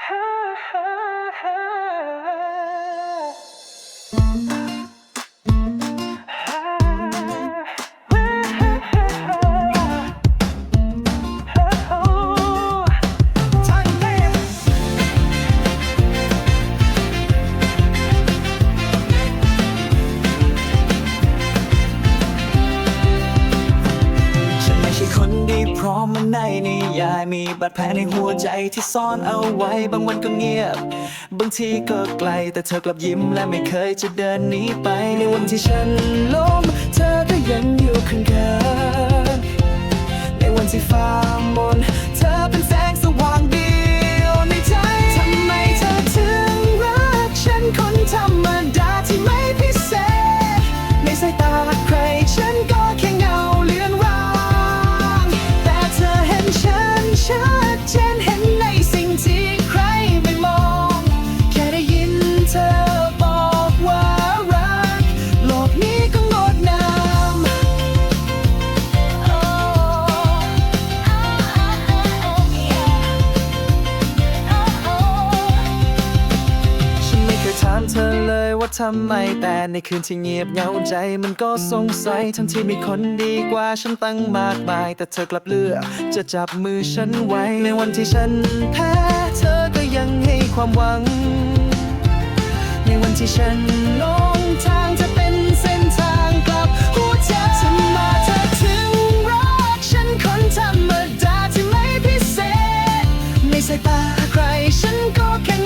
ฉั มันในนิยายมีบาดแผลในหัวใจที่ซ่อนเอาไว้ บางวันก็เงียบ บางทีก็ไกล แต่เธอกลับยิ้มและไม่เคยจะเดินหนีไป ในวันที่ฉันล้มเธอก็ยังอยู่ข้าง ว่าทำไมแต่ในคืนที่เงียบเหงาใจมันก็สงสัยทั้งที่มีคนดีกว่าฉันตั้งมากมาย แต่เธอกลับเลือกจะจับมือฉันไว้ ในวันที่ฉันแพ้เธอก็ยังให้ความหวัง ในวันที่ฉันลงทางจะเป็นเส้นทางกลับหัวใจทำไมาเธอถึงรักฉันคนธรรมดาที่ไม่พิเศษในสายตาใครฉันก็แค่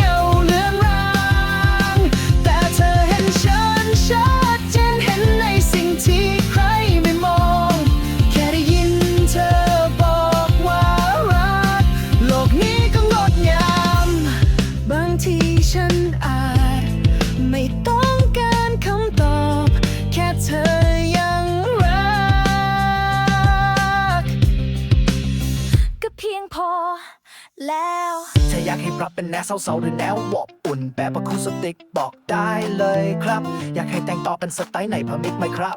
แล้วถ้าอยากให้ปรับเป็นแนวเศร้าๆหรือแนววอบอุ่นแบบอะคูสติกบอกได้เลยครับ อยากให้แต่งต่อเป็นสไตล์ไหนพามิกไหมครับ